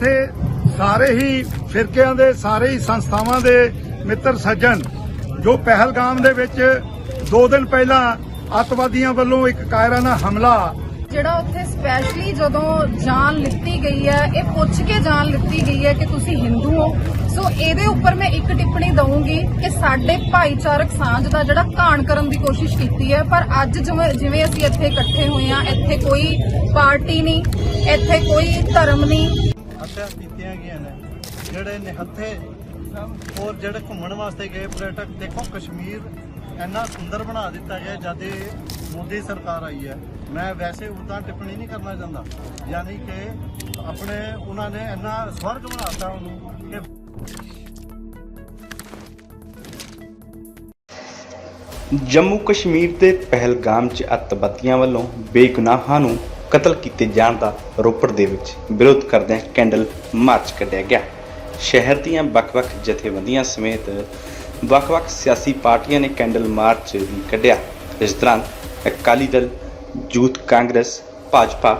ਤੇ ਸਾਰੇ ਹੀ ਫਿਰਕਿਆਂ ਦੇ, ਸਾਰੇ ਹੀ ਸੰਸਥਾਵਾਂ ਦੇ ਮਿੱਤਰ ਸੱਜਣ, ਜੋ ਪਹਿਲਗਾਮ ਦੇ ਵਿੱਚ 2 ਦਿਨ ਪਹਿਲਾਂ ਅੱਤਵਾਦੀਆਂ ਵੱਲੋਂ ਇੱਕ ਕਾਇਰਾਨਾ ਹਮਲਾ ਜਿਹੜਾ ਉੱਥੇ ਸਪੈਸ਼ਲੀ ਜਦੋਂ ਜਾਨ ਲਿੱਤੀ ਗਈ ਹੈ, ਇਹ ਪੁੱਛ ਕੇ ਜਾਨ ਲਿੱਤੀ ਗਈ ਹੈ ਕਿ ਤੁਸੀਂ ਹਿੰਦੂ ਹੋ। ਸੋ ਇਹਦੇ ਉੱਪਰ ਮੈਂ ਇੱਕ ਟਿੱਪਣੀ ਦਵਾਂਗੀ ਕਿ ਸਾਡੇ ਭਾਈਚਾਰਕ ਸਾਂਝ ਦਾ ਜਿਹੜਾ ਘਾਣ ਕਰਨ ਦੀ ਕੋਸ਼ਿਸ਼ ਕੀਤੀ ਹੈ, ਪਰ ਅੱਜ ਜਿਵੇਂ ਅਸੀਂ ਇੱਥੇ ਇਕੱਠੇ ਹੋਏ ਆ ਇੱਥੇ ਕੋਈ ਪਾਰਟੀ ਨਹੀਂ, ਇੱਥੇ ਕੋਈ ਧਰਮ ਨਹੀਂ ਹੱਤਿਆ ਕੀਤੀਆਂ ਗਈਆਂ ਨੇ, ਜਿਹੜੇ ਨਿਹੱਥੇ ਔਰ ਜਿਹੜੇ ਘੁੰਮਣ ਵਾਸਤੇ ਗਏ ਪ੍ਰਯਟਕ, ਦੇਖੋ ਕਸ਼ਮੀਰ ਇੰਨਾ ਸੁੰਦਰ ਬਣਾ ਦਿੱਤਾ ਗਿਆ ਜਦ ਇਹ ਮੋਦੀ ਸਰਕਾਰ ਆਈ ਹੈ। ਮੈਂ ਵੈਸੇ ਉਦਾਂ ਟਿੱਪਣੀ ਨਹੀਂ ਕਰਨਾ ਚਾਹੁੰਦਾ, ਯਾਨੀ ਕਿ ਆਪਣੇ ਉਹਨਾਂ ਨੇ ਇੰਨਾ ਸਵਰਗ ਬਣਾਤਾ ਉਹਨੂੰ ਕਿ ਜੰਮੂ ਕਸ਼ਮੀਰ ਦੇ ਪਹਿਲਗਾਮ 'ਚ ਅੱਤਵਾਦੀਆਂ ਵੱਲੋਂ ਬੇਗੁਨਾਹਾਂ ਨੂੰ ਕਤਲ ਕੀਤੇ ਜਾਣ ਦਾ ਰੋਪੜ ਦੇ ਵਿੱਚ ਵਿਰੋਧ ਕਰਦਿਆਂ ਕੈਂਡਲ ਮਾਰਚ ਕੱਢਿਆ ਗਿਆ। ਸ਼ਹਿਰ ਦੀਆਂ ਵੱਖ-ਵੱਖ ਜਥੇਬੰਦੀਆਂ ਸਮੇਤ ਵੱਖ-ਵੱਖ ਸਿਆਸੀ ਪਾਰਟੀਆਂ ਨੇ ਕੈਂਡਲ ਮਾਰਚ ਵੀ ਕੱਢਿਆ। ਇਸ ਦੌਰਾਨ ਅਕਾਲੀ ਦਲ, ਯੂਥ ਕਾਂਗਰਸ, ਭਾਜਪਾ,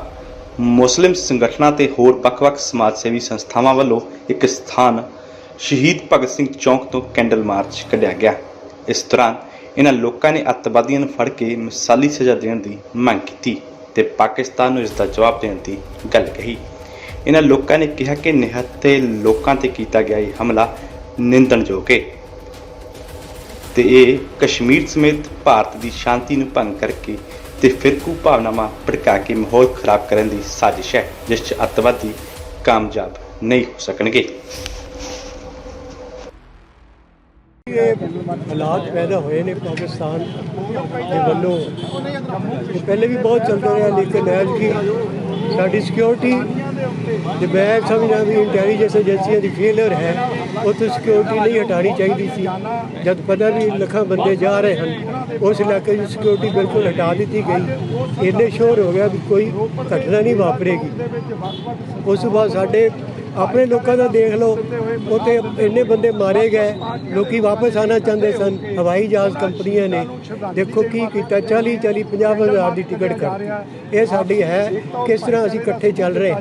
ਮੁਸਲਿਮ ਸੰਗਠਨਾਂ ਤੇ ਹੋਰ ਵੱਖ-ਵੱਖ ਸਮਾਜ ਸੇਵੀ ਸੰਸਥਾਵਾਂ ਵੱਲੋਂ ਇੱਕ ਸਥਾਨ ਸ਼ਹੀਦ ਭਗਤ ਸਿੰਘ ਚੌਂਕ ਤੋਂ ਕੈਂਡਲ ਮਾਰਚ ਕੱਢਿਆ ਗਿਆ। ਇਸ ਦੌਰਾਨ ਇਹਨਾਂ ਲੋਕਾਂ ਨੇ ਅੱਤਵਾਦੀਆਂ ਨੂੰ ਫੜ ਕੇ ਮਿਸਾਲੀ ਸਜ਼ਾ ਦੇਣ ਦੀ ਮੰਗ ਕੀਤੀ। ਤੇ ਪਾਕਿਸਤਾਨ ਨੂੰ ਇਸ ਦਾ ਜਵਾਬ ਦੇਣ ਦੀ ਗੱਲ ਕਹੀ। ਇਹਨਾਂ ਲੋਕਾਂ ਨੇ ਕਿਹਾ ਕਿ ਨਿਹੱਥੇ ਲੋਕਾਂ ਤੇ ਕੀਤਾ ਗਿਆ ਇਹ ਹਮਲਾ ਨਿੰਦਣਯੋਗ ਹੈ ਤੇ ਇਹ ਕਸ਼ਮੀਰ ਸਮੇਤ ਭਾਰਤ ਦੀ ਸ਼ਾਂਤੀ ਨੂੰ ਭੰਗ ਕਰਕੇ ਤੇ ਫਿਰਕੂ ਭਾਵਨਾਵਾਂ ਭੜਕਾ ਕੇ ਮਾਹੌਲ ਖਰਾਬ ਕਰਨ ਦੀ ਸਾਜ਼ਿਸ਼ ਹੈ, ਜਿਸ 'ਚ ਅੱਤਵਾਦੀ ਕਾਮਯਾਬ ਨਹੀਂ ਹੋ ਸਕਣਗੇ। ਇਹ ਹਾਲਾਤ ਪੈਦਾ ਹੋਏ ਨੇ ਪਾਕਿਸਤਾਨ ਦੇ ਵੱਲੋਂ। ਇਹ ਪਹਿਲੇ ਵੀ ਬਹੁਤ ਚੱਲਦਾ ਰਿਹਾ ਲੇਕਿਨ ਐਤਕੀ ਸਾਡੀ ਸਿਕਿਉਰਿਟੀ ਤੇ ਮੈਂ ਸਮਝਦਾ ਵੀ ਇੰਟੈਲੀਜੈਂਸ ਏਜੰਸੀਆਂ ਦੀ ਫੇਲਰ ਹੈ, ਉੱਥੇ ਸਿਕਿਉਰਿਟੀ ਨਹੀਂ ਹਟਾਣੀ ਚਾਹੀਦੀ ਸੀ। ਜਦ ਪਤਾ ਵੀ ਲੱਖਾਂ ਬੰਦੇ ਜਾ ਰਹੇ ਹਨ, ਉਸ ਇਲਾਕੇ ਦੀ ਸਿਕਿਉਰਿਟੀ ਬਿਲਕੁਲ ਹਟਾ ਦਿੱਤੀ ਗਈ। ਇੰਨੇ ਸ਼ੋਰ ਹੋ ਗਿਆ ਵੀ ਕੋਈ ਘਟਨਾ ਨਹੀਂ ਵਾਪਰੇਗੀ। ਉਸ ਤੋਂ ਬਾਅਦ ਸਾਡੇ ਆਪਣੇ ਲੋਕਾਂ ਦਾ ਦੇਖ ਲਓ, ਉੱਥੇ ਇੰਨੇ ਬੰਦੇ ਮਾਰੇ ਗਏ, ਲੋਕੀ ਵਾਪਸ ਆਣਾ ਚਾਹੁੰਦੇ ਸਨ। ਹਵਾਈ ਜਹਾਜ਼ ਕੰਪਨੀਆਂ ਨੇ, ਦੇਖੋ ਕੀ ਕੀਤਾ 40 40 50 ਹਜ਼ਾਰ ਦੀ ਟਿਕਟ ਕਰ ਇਹ ਸਾਡੀ ਹੈ, ਕਿਸ ਤਰ੍ਹਾਂ ਅਸੀਂ ਇਕੱਠੇ ਚੱਲ ਰਹੇ।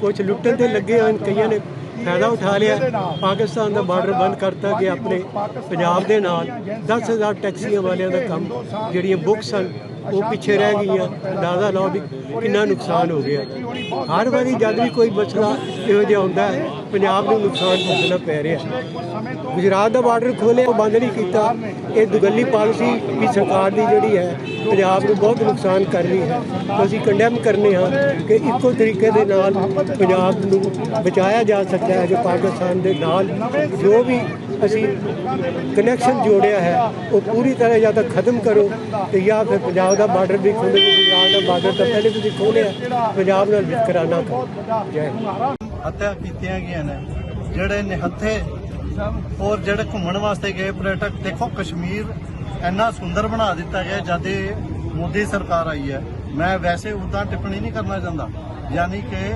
ਕੁਝ ਲੁੱਟਣ ਤੇ ਲੱਗੇ ਹਨ ਕਈਆਂ ਨੇ ਫਾਇਦਾ ਉਠਾ ਲਿਆ। ਪਾਕਿਸਤਾਨ ਦਾ ਬਾਰਡਰ ਬੰਦ ਕਰਤਾ ਕਿ ਆਪਣੇ ਪੰਜਾਬ ਦੇ ਨਾਲ। 10000 ਟੈਕਸੀਆਂ ਵਾਲਿਆਂ ਦਾ ਕੰਮ ਜਿਹੜੀਆਂ ਬੁੱਕਸ ਹਨ, ਉਹ ਪਿੱਛੇ ਰਹਿ ਗਈਆਂ। ਅੰਦਾਜ਼ਾ ਲਾਓ ਵੀ ਕਿੰਨਾ ਨੁਕਸਾਨ ਹੋ ਗਿਆ। ਹਰ ਵਾਰੀ ਜਦ ਵੀ ਕੋਈ ਮਸਲਾ ਇਹੋ ਜਿਹਾ ਹੁੰਦਾ ਹੈ, ਪੰਜਾਬ ਨੂੰ ਨੁਕਸਾਨ ਭੁਗਤਣਾ ਪੈ ਰਿਹਾ ਗੁਜਰਾਤ ਦਾ ਬਾਰਡਰ ਖੋਲ੍ਹਿਆ ਉਹ ਬੰਦ ਨਹੀਂ ਕੀਤਾ। ਇਹ ਦੁਗੱਲੀ ਪਾਲਿਸੀ ਵੀ ਸਰਕਾਰ ਦੀ ਜਿਹੜੀ ਹੈ ਪੰਜਾਬ ਨੂੰ ਬਹੁਤ ਨੁਕਸਾਨ ਕਰ ਰਹੀ ਹੈ। ਅਸੀਂ ਕੰਡੈਮ ਕਰਨੇ ਹਾਂ ਕਿ ਇੱਕੋ ਤਰੀਕੇ ਦੇ ਨਾਲ ਪੰਜਾਬ ਨੂੰ ਬਚਾਇਆ ਜਾ ਸਕਦਾ ਹੈ, ਜੋ ਪਾਕਿਸਤਾਨ ਦੇ ਨਾਲ ਜੋ ਵੀ ਅਸੀਂ ਕਨੈਕਸ਼ਨ ਜੋੜਿਆ ਹੈ, ਉਹ ਪੂਰੀ ਤਰ੍ਹਾਂ ਜਾਂ ਤਾਂ ਖਤਮ ਕਰੋ ਤੇ ਜਾਂ ਫਿਰ ਪੰਜਾਬ ਦਾ ਬਾਰਡਰ ਵੀ ਖੋਲੋ ਗੁਜਰਾਤ ਦਾ ਬਾਰਡਰ ਤਾਂ ਪਹਿਲੇ ਤੁਸੀਂ ਖੋਲਿਆ ਪੰਜਾਬ ਨਾਲ ਵਿਤਕਰਾਨਾ ਕਰੋ। ਜੈ ਹੱਤਿਆ ਕੀਤੀਆਂ ਗਈਆਂ ਨੇ, ਜਿਹੜੇ ਨਿਹੱਥੇ ਔਰ ਜਿਹੜੇ ਘੁੰਮਣ ਵਾਸਤੇ ਗਏ ਪ੍ਰਯਟਕ ਦੇਖੋ ਕਸ਼ਮੀਰ ਇੰਨਾ ਸੁੰਦਰ ਬਣਾ ਦਿੱਤਾ ਗਿਆ ਜਦ ਇਹ ਮੋਦੀ ਸਰਕਾਰ ਆਈ ਹੈ। ਮੈਂ ਵੈਸੇ ਉਦਾਂ ਟਿੱਪਣੀ ਨਹੀਂ ਕਰਨਾ ਚਾਹੁੰਦਾ। ਯਾਨੀ ਕਿ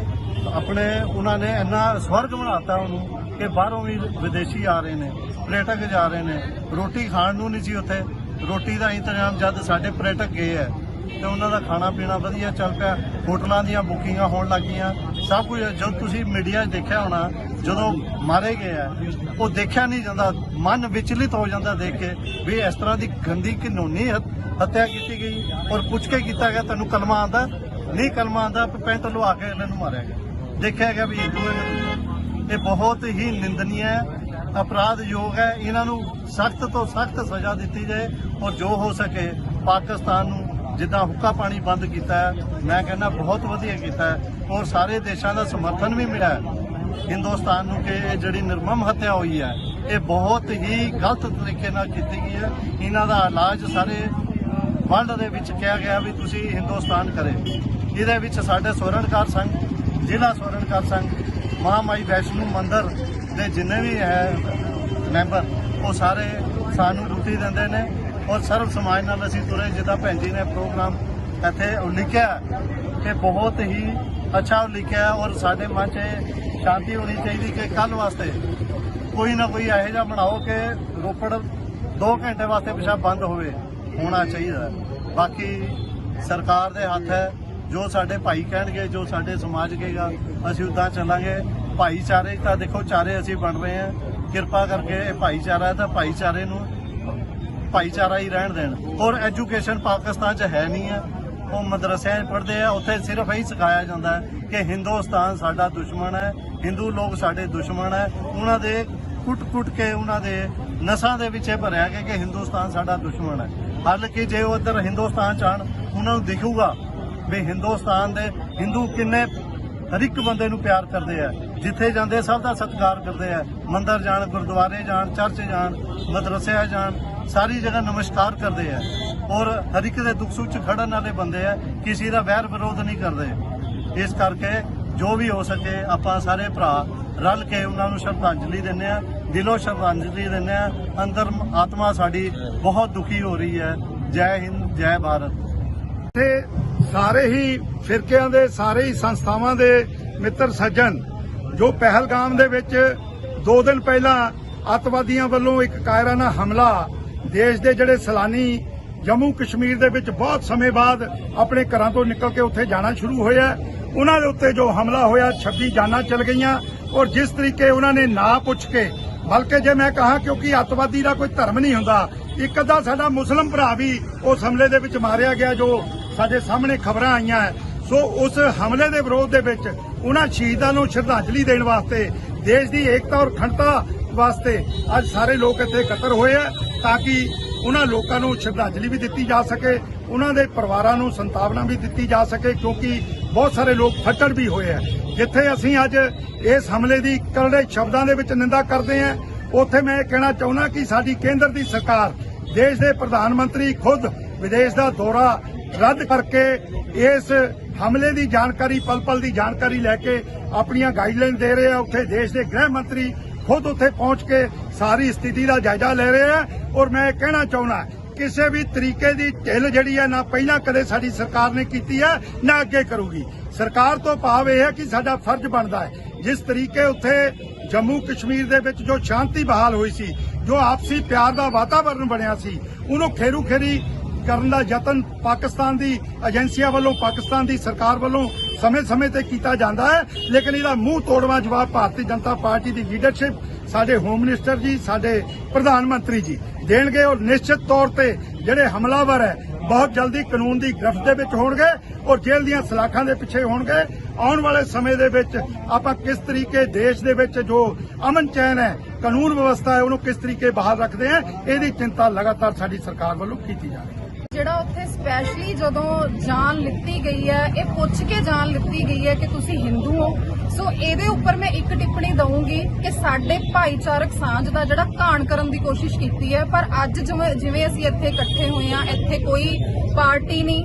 ਆਪਣੇ, ਉਹਨਾਂ ਨੇ ਇੰਨਾ ਸਵਰਗ ਬਣਾਤਾ ਉਹਨੂੰ ਕਿ ਬਾਹਰੋਂ ਵੀ ਵਿਦੇਸ਼ੀ ਆ ਰਹੇ ਨੇ, ਪ੍ਰਯਟਕ ਜਾ ਰਹੇ ਨੇ। ਰੋਟੀ ਖਾਣ ਨੂੰ ਨਹੀਂ ਸੀ ਉੱਥੇ। ਰੋਟੀ ਦਾ ਇੰਤਜ਼ਾਮ ਜਦ ਸਾਡੇ ਪ੍ਰਯਟਕ ਗਏ ਹੈ, ਤੇ ਉਹਨਾਂ ਦਾ ਖਾਣਾ ਪੀਣਾ ਵਧੀਆ ਚੱਲ ਪਿਆ। ਹੋਟਲਾਂ ਦੀਆਂ ਬੁਕਿੰਗਾਂ ਹੋਣ ਲੱਗੀਆਂ ਸਭ ਕੁਝ ਜਦੋਂ ਤੁਸੀਂ ਮੀਡੀਆ 'ਚ ਦੇਖਿਆ ਹੋਣਾ, ਜਦੋਂ ਮਾਰੇ ਗਏ ਆ, ਉਹ ਦੇਖਿਆ ਨਹੀਂ ਜਾਂਦਾ, ਮਨ ਵਿਚਲਿਤ ਹੋ ਜਾਂਦਾ ਦੇਖ ਕੇ ਵੀ ਇਸ ਤਰ੍ਹਾਂ ਦੀ ਗੰਦੀ ਘਿਨੌਨੀ ਹੱਤਿਆ ਕੀਤੀ ਗਈ ਔਰ ਪੁੱਛ ਕੇ ਕੀਤਾ ਗਿਆ, ਤੈਨੂੰ ਕਲਮਾ ਆਂਦਾ ਨਹੀਂ, ਕਲਮਾ ਆਂਦਾ ਪੈਂਟ ਲਵਾ ਕੇ ਇਹਨਾਂ ਨੂੰ ਮਾਰਿਆ ਗਿਆ। ਦੇਖਿਆ ਗਿਆ ਵੀ ਹਿੰਦੂ ਇਹ ਬਹੁਤ ਹੀ ਨਿੰਦਨੀय ਹੈ ਅਪਰਾਧ ਯੋਗ ਹੈ। ਇਹਨਾਂ ਨੂੰ ਸਖਤ ਤੋਂ ਸਖਤ ਸਜ਼ਾ ਦਿੱਤੀ ਜਾਏ ਔਰ ਜੋ ਹੋ ਸਕੇ ਪਾਕਿਸਤਾਨ ਨੂੰ ਜਿੱਦਾਂ ਹੁੱਕਾ ਪਾਣੀ ਬੰਦ ਕੀਤਾ ਮੈਂ ਕਹਿੰਦਾ ਬਹੁਤ ਵਧੀਆ ਕੀਤਾ ਔਰ ਸਾਰੇ ਦੇਸ਼ਾਂ ਦਾ ਸਮਰਥਨ ਵੀ ਮਿਲਿਆ ਹਿੰਦੁਸਤਾਨ ਨੂੰ ਕਿ ਇਹ ਜਿਹੜੀ ਨਿਰਮਮ ਹੱਤਿਆ ਹੋਈ ਹੈ, ਇਹ ਬਹੁਤ ਹੀ ਗਲਤ ਤਰੀਕੇ ਨਾਲ ਕੀਤੀ ਗਈ ਹੈ। ਇਹਨਾਂ ਦਾ ਇਲਾਜ ਸਾਰੇ ਵਰਲਡ ਦੇ ਵਿੱਚ ਕਿਹਾ ਗਿਆ ਵੀ ਤੁਸੀਂ ਹਿੰਦੁਸਤਾਨ ਕਰੇ। ਇਹਦੇ ਵਿੱਚ ਸਾਡੇ ਸਵਰਨਕਾਰ ਸੰਘ, ਜ਼ਿਲ੍ਹਾ ਸਵਰਨਕਾਰ ਸੰਘ, ਮਹਾਮਾਈ ਵੈਸ਼ਨੂ ਮੰਦਰ ਦੇ ਜਿੰਨੇ ਵੀ ਹੈ ਮੈਂਬਰ, ਉਹ ਸਾਰੇ ਸਾਨੂੰ ਰੁਚੀ ਦਿੰਦੇ ਨੇ। ਔਰ ਸਰਵ ਸਮਾਜ ਨਾਲ ਅਸੀਂ ਤੁਰੇ, ਜਿੱਦਾਂ ਭੈਣ ਜੀ ਨੇ ਪ੍ਰੋਗਰਾਮ ਇੱਥੇ ਉਲੀਕਿਆ ਕਿ ਬਹੁਤ ਹੀ ਅੱਛਾ ਉਲੀਕਿਆ ਔਰ ਸਾਡੇ ਮਨ 'ਚ ਸ਼ਾਂਤੀ ਹੋਣੀ ਚਾਹੀਦੀ ਕਿ ਕੱਲ ਵਾਸਤੇ ਕੋਈ ਨਾ ਕੋਈ ਇਹੋ ਜਿਹਾ ਬਣਾਓ ਕਿ ਰੋਪੜ 2 ਘੰਟੇ ਵਾਸਤੇ ਪਿਛਾ ਬੰਦ ਹੋਵੇ, ਹੋਣਾ ਚਾਹੀਦਾ ਬਾਕੀ ਸਰਕਾਰ ਦੇ ਹੱਥ ਹੈ, ਜੋ ਸਾਡੇ ਭਾਈ ਕਹਿਣਗੇ, ਜੋ ਸਾਡੇ ਸਮਾਜ ਕਹੇਗਾ, ਅਸੀਂ ਉਦਾਂ ਚੱਲਾਂਗੇ। ਭਾਈਚਾਰੇ ਤਾਂ ਦੇਖੋ, ਚਾਰੇ ਅਸੀਂ ਬਣ ਰਹੇ ਹਾਂ। ਕਿਰਪਾ ਕਰਕੇ ਇਹ ਭਾਈਚਾਰਾ ਤਾਂ ਭਾਈਚਾਰੇ ਨੂੰ ਭਾਈਚਾਰਾ ਹੀ ਰਹਿਣ ਦੇਣ। ਔਰ ਐਜੂਕੇਸ਼ਨ ਪਾਕਿਸਤਾਨ 'ਚ ਹੈ ਨਹੀਂ ਹੈ ਉਹ ਮਦਰਸਿਆਂ 'ਚ ਪੜ੍ਹਦੇ ਆ। ਉੱਥੇ ਸਿਰਫ ਇਹੀ ਸਿਖਾਇਆ ਜਾਂਦਾ ਹੈ ਕਿ ਹਿੰਦੁਸਤਾਨ ਸਾਡਾ ਦੁਸ਼ਮਣ ਹੈ, ਹਿੰਦੂ ਲੋਕ ਸਾਡੇ ਦੁਸ਼ਮਣ ਹੈ। ਉਹਨਾਂ ਦੇ ਕੁੱਟ-ਕੁੱਟ ਕੇ ਉਹਨਾਂ ਦੇ ਨਸਾਂ ਦੇ ਵਿੱਚ ਇਹ ਭਰਿਆ ਗਿਆ ਕਿ ਹਿੰਦੁਸਤਾਨ ਸਾਡਾ ਦੁਸ਼ਮਣ ਹੈ। ਹਾਲਾਂਕਿ ਜੇ ਉਹ ਇੱਧਰ ਹਿੰਦੁਸਤਾਨ 'ਚ ਆਉਣ, ਉਹਨਾਂ ਨੂੰ ਦਿਖੂਗਾ ਵੀ ਹਿੰਦੁਸਤਾਨ ਦੇ ਹਿੰਦੂ ਕਿੰਨੇ ਹਰ ਇੱਕ ਬੰਦੇ ਨੂੰ ਪਿਆਰ ਕਰਦੇ ਆ। ਜਿੱਥੇ ਜਾਂਦੇ ਸਭ ਦਾ ਸਤਿਕਾਰ ਕਰਦੇ ਆ। ਮੰਦਰ ਜਾਣ, ਗੁਰਦੁਆਰੇ ਜਾਣ, ਚਰਚ ਜਾਣ ਮਦਰਸੇ ਜਾਣ ਸਾਰੀ ਜਗ੍ਹਾ ਨਮਸਕਾਰ ਕਰਦੇ ਆ। ਔਰ ਹਰ ਇੱਕ ਦੇ ਦੁੱਖ ਸੁੱਖ 'ਚ ਖੜਨ ਵਾਲੇ ਬੰਦੇ ਆ, ਕਿਸੇ ਦਾ ਵੈਰ ਵਿਰੋਧ ਨਹੀਂ ਕਰਦੇ। ਇਸ ਕਰਕੇ ਜੋ ਵੀ ਹੋ ਸਕੇ, ਆਪਾਂ ਸਾਰੇ ਭਰਾ ਰਲ ਕੇ ਉਹਨਾਂ ਨੂੰ ਸ਼ਰਧਾਂਜਲੀ ਦਿੰਦੇ ਆ, ਦਿਲੋਂ ਸ਼ਰਧਾਂਜਲੀ ਦਿੰਦੇ ਆ। ਅੰਦਰ ਆਤਮਾ ਸਾਡੀ ਬਹੁਤ ਦੁਖੀ ਹੋ ਰਹੀ ਹੈ। ਜੈ ਹਿੰਦ, ਜੈ ਭਾਰਤ। ਤੇ ਸਾਰੇ ਹੀ ਫਿਰਕਿਆਂ ਦੇ, ਸਾਰੇ ਹੀ ਸੰਸਥਾਵਾਂ ਦੇ ਮਿੱਤਰ ਸੱਜਣ, ਜੋ ਪਹਿਲਗਾਮ ਦੇ ਵਿੱਚ ਦੋ ਦਿਨ ਪਹਿਲਾਂ ਅੱਤਵਾਦੀਆਂ ਵੱਲੋਂ ਇੱਕ ਕਾਇਰਾਨਾ ਹਮਲਾ ਦੇਸ਼ ਦੇ ਜਿਹੜੇ ਸੈਲਾਨੀ ਜੰਮੂ ਕਸ਼ਮੀਰ ਦੇ ਵਿੱਚ ਬਹੁਤ ਸਮੇਂ ਬਾਅਦ ਆਪਣੇ ਘਰਾਂ ਤੋਂ ਨਿਕਲ ਕੇ ਉੱਥੇ ਜਾਣਾ ਸ਼ੁਰੂ ਹੋਇਆ ਉਹਨਾਂ ਦੇ ਉੱਤੇ ਜੋ ਹਮਲਾ ਹੋਇਆ 26 ਜਾਨਾਂ ਚਲ ਗਈਆਂ ਔਰ ਜਿਸ ਤਰੀਕੇ ਉਹਨਾਂ ਨੇ ਨਾ ਪੁੱਛ ਕੇ, ਬਲਕਿ ਜੇ ਮੈਂ ਕਹਾ ਕਿਉਂਕਿ ਅੱਤਵਾਦੀ ਦਾ ਕੋਈ ਧਰਮ ਨਹੀਂ ਹੁੰਦਾ, ਇੱਕ ਅੱਧਾ ਸਾਡਾ ਮੁਸਲਮ ਭਰਾ ਵੀ ਉਸ ਹਮਲੇ ਦੇ ਵਿੱਚ ਮਾਰਿਆ ਗਿਆ ਜੋ ਸਾਡੇ ਸਾਹਮਣੇ ਖਬਰਾਂ ਆਈਆਂ ਸੋ ਉਸ ਹਮਲੇ ਦੇ ਵਿਰੋਧ ਦੇ ਵਿੱਚ ਉਹਨਾਂ ਸ਼ਹੀਦਾਂ ਨੂੰ ਸ਼ਰਧਾਂਜਲੀ ਦੇਣ ਵਾਸਤੇ, ਦੇਸ਼ ਦੀ ਏਕਤਾ ਔਰ ਅਖੰਡਤਾ ਵਾਸਤੇ ਅੱਜ ਸਾਰੇ ਲੋਕ ਇੱਥੇ ਇਕੱਤਰ ਹੋਏ ਆ ਤਾਂ ਕਿ ਉਹਨਾਂ ਲੋਕਾਂ ਨੂੰ ਸ਼ਰਧਾਂਜਲੀ ਵੀ ਦਿੱਤੀ ਜਾ ਸਕੇ, ਉਹਨਾਂ ਦੇ ਪਰਿਵਾਰਾਂ ਨੂੰ ਸੰਤਾਵਨਾ ਵੀ ਦਿੱਤੀ ਜਾ ਸਕੇ, ਕਿਉਂਕਿ ਬਹੁਤ ਸਾਰੇ ਲੋਕ ਫੱਟੜ ਵੀ ਹੋਏ ਆ। ਜਿੱਥੇ ਅਸੀਂ ਅੱਜ ਇਸ ਹਮਲੇ ਦੀ ਕਰੜੇ ਸ਼ਬਦਾਂ ਦੇ ਵਿੱਚ ਨਿੰਦਾ ਕਰਦੇ ਹਾਂ, ਉੱਥੇ ਮੈਂ ਇਹ ਕਹਿਣਾ ਚਾਹੁੰਦਾ ਕਿ ਸਾਡੀ ਕੇਂਦਰ ਦੀ ਸਰਕਾਰ ਦੇਸ਼ ਦੇ ਪ੍ਰਧਾਨ ਮੰਤਰੀ ਖੁਦ ਵਿਦੇਸ਼ ਦਾ ਦੌਰਾ ਰੱਦ ਕਰਕੇ ਇਸ ਹਮਲੇ ਦੀ ਜਾਣਕਾਰੀ ਪਲ ਪਲ ਦੀ ਜਾਣਕਾਰੀ ਲੈ ਕੇ ਆਪਣੀਆਂ ਗਾਈਡਲਾਈਨ ਦੇ ਰਹੇ ਆ। ਉੱਥੇ ਦੇਸ਼ ਦੇ ਗ੍ਰਹਿ ਮੰਤਰੀ ਖੁਦ ਉੱਥੇ ਪਹੁੰਚ ਕੇ ਸਾਰੀ ਸਥਿਤੀ ਦਾ ਜਾਇਜ਼ਾ ਲੈ ਰਹੇ ਆ। ਔਰ ਮੈਂ ਇਹ ਕਹਿਣਾ ਚਾਹੁੰਦਾ, ਕਿਸੇ ਵੀ ਤਰੀਕੇ ਦੀ ਢਿੱਲ ਜਿਹੜੀ ਹੈ ਨਾ ਪਹਿਲਾਂ ਕਦੇ ਸਾਡੀ ਸਰਕਾਰ ਨੇ ਕੀਤੀ ਹੈ ਨਾ ਅੱਗੇ ਕਰੂਗੀ। ਸਰਕਾਰ ਤੋਂ ਭਾਵ ਇਹ ਹੈ ਕਿ ਸਾਡਾ ਫਰਜ਼ ਬਣਦਾ ਹੈ। ਜਿਸ ਤਰੀਕੇ ਉੱਥੇ ਜੰਮੂ ਕਸ਼ਮੀਰ ਦੇ ਵਿੱਚ ਜੋ ਸ਼ਾਂਤੀ ਬਹਾਲ ਹੋਈ ਸੀ, ਜੋ ਆਪਸੀ ਪਿਆਰ ਦਾ ਵਾਤਾਵਰਣ ਬਣਿਆ ਸੀ, ਉਹਨੂੰ ਖੇਰੂ ਖੇਰੀ ਕਰਨ ਦਾ ਯਤਨ ਪਾਕਿਸਤਾਨ ਦੀ ਏਜੰਸੀਆਂ ਵੱਲੋਂ, ਪਾਕਿਸਤਾਨ ਦੀ ਸਰਕਾਰ ਵੱਲੋਂ ਸਮੇਂ-ਸਮੇਂ ਤੇ ਕੀਤਾ ਜਾਂਦਾ ਹੈ। ਲੇਕਿਨ ਇਹਦਾ ਮੂੰਹ ਤੋੜਵਾ ਜਵਾਬ ਭਾਰਤੀ ਜਨਤਾ ਪਾਰਟੀ ਦੀ ਲੀਡਰਸ਼ਿਪ ਸਾਡੇ ਹੋਮ ਮਿਨਿਸਟਰ ਜੀ, ਸਾਡੇ ਪ੍ਰਧਾਨ ਮੰਤਰੀ ਜੀ ਦੇਣਗੇ। ਔਰ ਨਿਸ਼ਚਿਤ ਤੌਰ ਤੇ ਜਿਹੜੇ ਹਮਲਾਵਰ ਹੈ, ਬਹੁਤ ਜਲਦੀ ਕਾਨੂੰਨ ਦੀ ਗ੍ਰਿਫਤ ਦੇ ਵਿੱਚ ਹੋਣਗੇ ਔਰ ਜੇਲ੍ਹ ਦੀਆਂ ਸਲਾਖਾਂ ਦੇ ਪਿੱਛੇ ਹੋਣਗੇ। ਆਉਣ ਵਾਲੇ ਸਮੇਂ ਦੇ ਵਿੱਚ ਆਪਾਂ ਕਿਸ ਤਰੀਕੇ ਦੇਸ਼ ਦੇ ਵਿੱਚ ਜੋ ਅਮਨ ਚੈਨ ਹੈ, ਕਾਨੂੰਨ ਵਿਵਸਥਾ ਹੈ, ਉਹਨੂੰ ਕਿਸ ਤਰੀਕੇ ਬਾਹਰ ਰੱਖਦੇ ਆ ਇਹਦੀ ਚਿੰਤਾ ਲਗਾਤਾਰ ਸਾਡੀ ਸਰਕਾਰ ਵੱਲੋਂ ਕੀਤੀ ਜਾ ਰਹੀ ਹੈ। ਜਿਹੜਾ ਉੱਥੇ ਸਪੈਸ਼ਲੀ ਜਦੋਂ ਜਾਨ ਲਿੱਤੀ ਗਈ ਹੈ, ਇਹ ਪੁੱਛ ਕੇ ਜਾਨ ਲਿੱਤੀ ਗਈ ਹੈ ਕਿ ਤੁਸੀਂ ਹਿੰਦੂ ਹੋ। ਸੋ ਇਹਦੇ ਉੱਪਰ ਮੈਂ ਇੱਕ ਟਿੱਪਣੀ ਦਵਾਂਗੀ ਕਿ ਸਾਡੇ ਭਾਈਚਾਰਕ ਸਾਂਝ ਦਾ ਜਿਹੜਾ ਘਾਣ ਕਰਨ ਦੀ ਕੋਸ਼ਿਸ਼ ਕੀਤੀ ਹੈ, ਪਰ ਅੱਜ ਜਿਵੇਂ ਅਸੀਂ ਇੱਥੇ ਇਕੱਠੇ ਹੋਏ ਆ ਇੱਥੇ ਕੋਈ ਪਾਰਟੀ ਨਹੀਂ,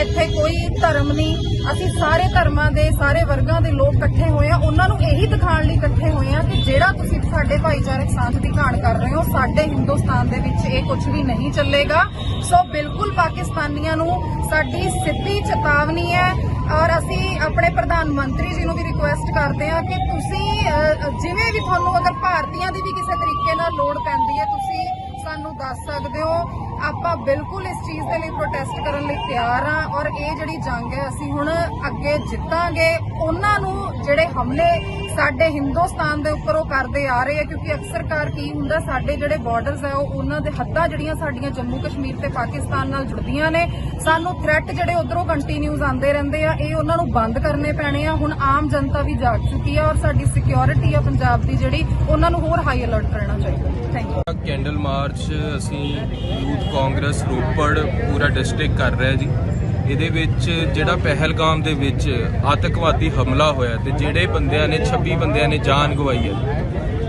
ਇੱਥੇ ਕੋਈ ਧਰਮ ਨਹੀਂ, ਅਸੀਂ ਸਾਰੇ ਧਰਮਾਂ ਦੇ, ਸਾਰੇ ਵਰਗਾਂ ਦੇ ਲੋਕ ਇਕੱਠੇ ਹੋਏ ਆ ਉਹਨਾਂ ਨੂੰ ਇਹੀ ਦਿਖਾਉਣ ਲਈ ਇਕੱਠੇ ਹੋਏ ਆ ਕਿ ਜਿਹੜਾ ਤੁਸੀਂ ਸਾਡੇ ਭਾਈਚਾਰਕ ਸਾਂਝ ਦੀ ਘਾਣ ਕਰ ਰਹੇ ਹੋ, ਸਾਡੇ ਹਿੰਦੁਸਤਾਨ ਦੇ ਵਿੱਚ ਇਹ ਕੁਝ ਵੀ ਨਹੀਂ ਚੱਲੇਗਾ। ਸੋ ਬਿਲਕੁਲ ਪਾਕਿਸਤਾਨੀਆਂ ਨੂੰ ਸਾਡੀ ਸਿੱਧੀ ਚੇਤਾਵਨੀ ਹੈ ਔਰ ਅਸੀਂ ਆਪਣੇ ਪ੍ਰਧਾਨ ਮੰਤਰੀ ਜੀ ਨੂੰ ਵੀ ਰਿਕੁਐਸਟ ਕਰਦੇ ਹਾਂ ਕਿ ਤੁਸੀਂ ਜਿਵੇਂ ਵੀ ਤੁਹਾਨੂੰ ਅਗਰ ਭਾਰਤੀਆਂ ਦੀ ਵੀ ਕਿਸੇ ਤਰੀਕੇ ਨਾਲ ਲੋੜ ਪੈਂਦੀ ਹੈ, ਤੁਸੀਂ ਸਾਨੂੰ ਦੱਸ ਸਕਦੇ ਹੋ। ਆਪਾਂ ਬਿਲਕੁਲ ਇਸ ਚੀਜ਼ ਦੇ ਲਈ ਪ੍ਰੋਟੈਸਟ ਕਰਨ ਲਈ ਤਿਆਰ ਹਾਂ ਔਰ ਇਹ ਜਿਹੜੀ ਜੰਗ ਹੈ, ਅਸੀਂ ਹੁਣ ਅੱਗੇ ਜਿੱਤਾਂਗੇ। ਉਹਨਾਂ ਨੂੰ ਜਿਹੜੇ ਹਮਲੇ ਸਾਡੇ ਹਿੰਦੁਸਤਾਨ ਦੇ ਉੱਪਰ ਉਹ ਕਰਦੇ ਆ ਰਹੇ ਆ, ਕਿਉਂਕਿ ਅਕਸਰ ਕਾਰ ਕੀ ਹੁੰਦਾ, ਸਾਡੇ ਜਿਹੜੇ ਬਾਰਡਰਸ ਆ, ਉਹ ਉਹਨਾਂ ਦੇ ਹੱਦਾਂ ਜਿਹੜੀਆਂ ਸਾਡੀਆਂ ਜੰਮੂ ਕਸ਼ਮੀਰ ਤੇ ਪਾਕਿਸਤਾਨ ਨਾਲ ਜੁੜਦੀਆਂ ਨੇ। ਸਾਨੂੰ ਥ੍ਰੈਟ ਜਿਹੜੇ ਉਧਰੋਂ ਕੰਟੀਨਿਊਸ ਆਉਂਦੇ ਰਹਿੰਦੇ ਆ, ਇਹ ਉਹਨਾਂ ਨੂੰ ਬੰਦ ਕਰਨੇ ਪੈਣੇ ਆ। ਹੁਣ ਆਮ ਜਨਤਾ ਵੀ ਜਾਗ ਚੁੱਕੀ ਆ ਔਰ ਸਾਡੀ ਸਿਕਿਉਰਿਟੀ ਆ ਪੰਜਾਬ ਦੀ ਜਿਹੜੀ, ਉਹਨਾਂ ਨੂੰ ਹੋਰ ਹਾਈ ਅਲਰਟ ਕਰਨਾ ਚਾਹੀਦਾ। ਥੈਂਕ ਯੂ ਕੈਂਡਲ ਮਾਰਚ ਅਸੀਂ ਯੂਥ ਕਾਂਗਰਸ ਰੋਪੜ ਪੂਰਾ ਡਿਸਟ੍ਰਿਕਟ ਕਰ ਰਿਹਾ ਜੀ। ਇਹਦੇ ਵਿੱਚ ਜਿਹੜਾ ਪਹਿਲਗਾਮ ਦੇ ਵਿੱਚ ਆਤੰਕਵਾਦੀ ਹਮਲਾ ਹੋਇਆ ਤੇ ਜਿਹੜੇ ਬੰਦਿਆਂ ਨੇ 26 ਬੰਦਿਆਂ ਨੇ ਜਾਨ ਗਵਾਈ ਹੈ।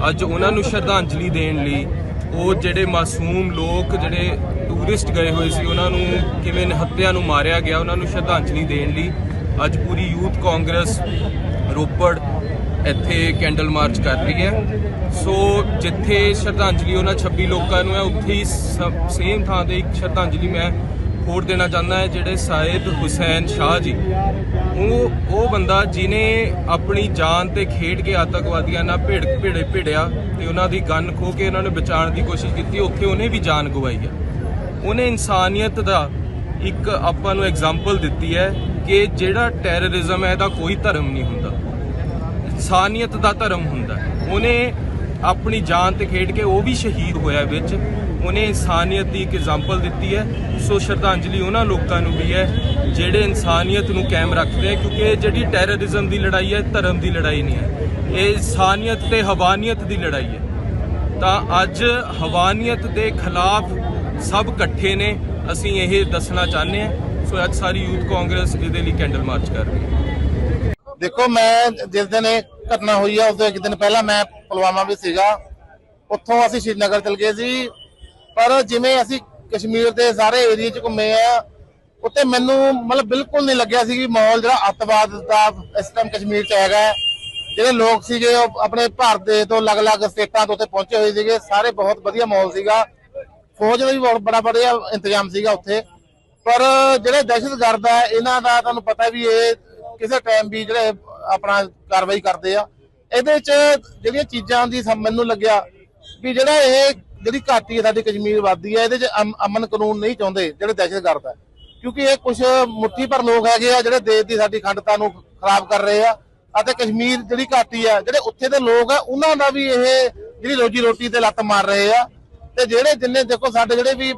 ਅੱਜ ਉਹਨਾਂ ਨੂੰ ਸ਼ਰਧਾਂਜਲੀ ਦੇਣ ਲਈ ਉਹ ਜਿਹੜੇ ਮਾਸੂਮ ਲੋਕ, ਜਿਹੜੇ ਟੂਰਿਸਟ ਗਏ ਹੋਏ ਸੀ, ਉਹਨਾਂ ਨੂੰ ਕਿਵੇਂ ਹੱਤਿਆ ਨੂੰ ਮਾਰਿਆ ਗਿਆ, ਉਹਨਾਂ ਨੂੰ ਸ਼ਰਧਾਂਜਲੀ ਦੇਣ ਲਈ ਅੱਜ ਪੂਰੀ ਯੂਥ ਕਾਂਗਰਸ ਰੋਪੜ ਇੱਥੇ ਕੈਂਡਲ ਮਾਰਚ ਕਰ ਰਹੀ ਹੈ। ਸੋ ਜਿੱਥੇ ਸ਼ਰਧਾਂਜਲੀ ਉਹਨਾਂ 26 ਲੋਕਾਂ ਨੂੰ ਹੈ, ਉੱਥੇ ਹੀ ਸੇਮ ਥਾਂ ਤੇ ਇੱਕ ਸ਼ਰਧਾਂਜਲੀ ਮੈਂ ਹੋਰ ਦੇਣਾ ਚਾਹੁੰਦਾ ਹੈ, ਜਿਹੜੇ ਸਾਇਦ ਹੁਸੈਨ ਸ਼ਾਹ ਜੀ। ਉਹ ਉਹ ਬੰਦਾ ਜਿਨੇ ਆਪਣੀ ਜਾਨ ਤੇ ਖੇਡ ਕੇ ਆਤੰਕਵਾਦੀਆਂ ਨਾਲ ਭਿੜ, ਭਿੜੇ, ਭਿੜਿਆ ਤੇ ਉਹਨਾਂ ਦੀ ਗਨ ਖੋ ਕੇ ਉਹਨਾਂ ਨੂੰ ਬਚਾਉਣ ਦੀ ਕੋਸ਼ਿਸ਼ ਕੀਤੀ, ਉੱਥੇ ਉਹਨੇ ਵੀ ਜਾਨ ਗਵਾਈ ਹੈ ਉਹਨੇ ਇਨਸਾਨੀਅਤ ਦਾ ਇੱਕ ਆਪਾਂ ਨੂੰ ਐਗਜ਼ਾਮਪਲ ਦਿੱਤੀ ਹੈ ਕਿ ਜਿਹੜਾ ਟੈਰਰਿਜ਼ਮ ਹੈ, ਇਹਦਾ ਕੋਈ ਧਰਮ ਨਹੀਂ ਹੁੰਦਾ। ਇਨਸਾਨੀਅਤ ਦਾ ਧਰਮ ਹੁੰਦਾ। ਉਹਨੇ ਆਪਣੀ ਜਾਨ ਤੇ ਖੇਡ ਕੇ ਉਹ ਵੀ ਸ਼ਹੀਦ ਹੋਇਆ ਵਿੱਚ। ਉਹਨੇ ਇਨਸਾਨੀਅਤ ਦੀ ਇੱਕ ਐਗਜ਼ਾਮਪਲ ਦਿੱਤੀ ਹੈ। ਸੋ ਸ਼ਰਧਾਂਜਲੀ ਉਹਨਾਂ ਲੋਕਾਂ ਨੂੰ ਵੀ ਹੈ, ਜਿਹੜੇ ਇਨਸਾਨੀਅਤ ਨੂੰ ਕਾਇਮ ਰੱਖਦੇ ਆ ਕਿਉਂਕਿ ਇਹ ਜਿਹੜੀ ਟੈਰਰਿਜ਼ਮ ਦੀ ਲੜਾਈ ਹੈ ਧਰਮ ਦੀ ਲੜਾਈ ਨਹੀਂ ਹੈ। ਇਹ ਇਨਸਾਨੀਅਤ ਤੇ ਹਵਾਨੀਅਤ ਦੀ ਲੜਾਈ ਹੈ। ਤਾਂ ਅੱਜ ਹਵਾਨੀਅਤ ਦੇ ਖਿਲਾਫ ਸਭ ਇਕੱਠੇ ਨੇ, ਅਸੀਂ ਇਹ ਦੱਸਣਾ ਚਾਹੁੰਦੇ ਹਾਂ। ਸੋ ਅੱਜ ਸਾਰੀ ਯੂਥ ਕਾਂਗਰਸ ਇਹਦੇ ਲਈ ਕੈਂਡਲ ਮਾਰਚ ਕਰ ਰਹੀ ਹੈ। ਦੇਖੋ, ਮੈਂ ਜਿਸ ਦਿਨ ਇਹ ਘਟਨਾ ਹੋਈ ਆ, ਉਸ ਤੋਂ ਇੱਕ ਦਿਨ ਪਹਿਲਾਂ ਮੈਂ ਪੁਲਵਾਮਾ ਵਿੱਚ ਸੀਗਾ। ਉੱਥੋਂ ਅਸੀਂ ਸ਼੍ਰੀਨਗਰ ਚਲ ਗਏ ਸੀ। ਪਰ ਜਿਵੇਂ ਅਸੀਂ ਕਸ਼ਮੀਰ ਦੇ ਸਾਰੇ ਏਰੀਆ 'ਚ ਘੁੰਮੇ ਆ ਉੱਤੇ ਮੈਨੂੰ ਮਤਲਬ ਬਿਲਕੁਲ ਨਹੀਂ ਲੱਗਿਆ ਸੀ ਕਿ ਮਾਹੌਲ ਜਿਹੜਾ ਅੱਤਵਾਦ ਦਾ ਇਸ ਟਾਈਮ ਕਸ਼ਮੀਰ 'ਚ ਹੈਗਾ ਜਿਹੜੇ ਲੋਕ ਸੀਗੇ ਉਹ ਆਪਣੇ ਭਾਰਤ ਦੇ ਤੋਂ ਅਲੱਗ-ਅਲੱਗ ਸਟੇਟਾਂ ਤੋਂ ਉੱਥੇ ਪਹੁੰਚੇ ਹੋਏ ਸੀਗੇ। ਸਾਰੇ ਬਹੁਤ ਵਧੀਆ ਮਾਹੌਲ ਸੀਗਾ। ਫੌਜ ਦਾ ਵੀ ਬਹੁਤ ਬੜਾ ਬੜਾ ਇੰਤਜ਼ਾਮ ਸੀਗਾ ਉੱਥੇ। ਪਰ ਜਿਹੜੇ ਦਹਿਸ਼ਤਗਰਦ ਆ, ਇਹਨਾਂ ਦਾ ਤੁਹਾਨੂੰ ਪਤਾ ਵੀ ਇਹ ਕਿਸੇ ਟਾਈਮ ਵੀ ਜਿਹੜੇ ਆਪਣਾ ਕਾਰਵਾਈ ਕਰਦੇ ਆ। ਇਹਦੇ ਚ ਜਿਹੜੀਆਂ ਚੀਜ਼ਾਂ ਦੀ ਸਮ- ਮੈਨੂੰ ਲੱਗਿਆ ਵੀ ਜਿਹੜਾ ਇਹ ਜਿਹੜੀ ਘਾਟੀ ਹੈ ਸਾਡੀ ਕਸ਼ਮੀਰ ਵਾਦੀ ਹੈ, ਇਹਦੇ ਚ ਅਮ- ਅਮਨ ਕਾਨੂੰਨ ਨਹੀਂ ਚਾਹੁੰਦੇ, ਜਿਹੜੇ ਦਹਿਸ਼ਤਗਰਦ ਹੈ। ਕਿਉਂਕਿ ਇਹ ਕੁਝ ਮੁੱਠੀ ਭਰ ਲੋਕ ਹੈਗੇ ਆ, ਜਿਹੜੇ ਦੇਸ਼ ਦੀ ਸਾਡੀ ਅਖੰਡਤਾ ਨੂੰ ਖਰਾਬ ਕਰ ਰਹੇ ਆ, ਅਤੇ ਕਸ਼ਮੀਰ ਜਿਹੜੀ ਘਾਟੀ ਆ ਜਿਹੜੇ ਉੱਥੇ ਦੇ ਲੋਕ ਆ, ਉਹਨਾਂ ਦਾ ਵੀ ਇਹ ਜਿਹੜੀ ਰੋਜੀ ਰੋਟੀ ਤੇ ਲੱਤ ਮਾਰ ਰਹੇ ਆ। ਤੇ ਜਿਹੜੇ ਜਿੰਨੇ, ਦੇਖੋ ਸਾਡੇ ਜਿਹੜੇ ਵੀ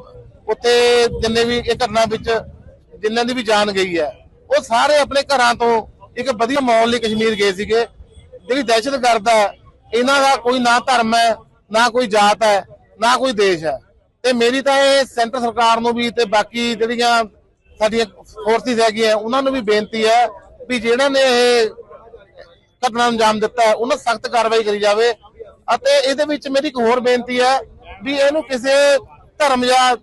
ਉੱਥੇ ਜਿੰਨੇ ਵੀ ਇਹ ਘਟਨਾ ਵਿੱਚ ਜਿੰਨਾਂ ਦੀ ਵੀ ਜਾਨ ਗਈ ਹੈ, ਉਹ ਸਾਰੇ ਆਪਣੇ ਘਰਾਂ ਤੋਂ ਇੱਕ ਵਧੀਆ ਮਾਹੌਲ ਲਈ ਕਸ਼ਮੀਰ ਗਏ ਸੀਗੇ। ਜਿਹੜੀ ਦਹਿਸ਼ਤਗਰਦ ਹੈ, ਇਹਨਾਂ ਦਾ ਕੋਈ ਨਾ ਧਰਮ ਹੈ, ਨਾ ਕੋਈ ਜਾਤ ਹੈ ਨਾ ਕੋਈ ਦੇਸ਼ ਹੈ। ਤੇ ਮੇਰੀ ਤਾਂ ਇਹ ਸੈਂਟਰ ਸਰਕਾਰ ਨੂੰ ਵੀ ਤੇ ਬਾਕੀ ਜਿਹੜੀਆਂ ਸਾਡੀਆਂ ਫੋਰਸਿਸ ਹੈਗੀਆਂ, ਉਹਨਾਂ ਨੂੰ ਵੀ ਬੇਨਤੀ ਹੈ ਵੀ ਜਿਹੜਾ ਨੇ ਇਹ ਘਟਨਾ ਨੂੰ ਅੰਜਾਮ ਦਿੱਤਾ ਹੈ, ਉਹਨਾਂ ਸਖਤ ਕਾਰਵਾਈ ਕਰੀ ਜਾਵੇ। ਅਤੇ ਇਹਦੇ ਵਿੱਚ ਮੇਰੀ ਇੱਕ ਹੋਰ ਬੇਨਤੀ ਹੈ ਵੀ ਇਹਨੂੰ ਕਿਸੇ ਧਰਮ ਜਾਂ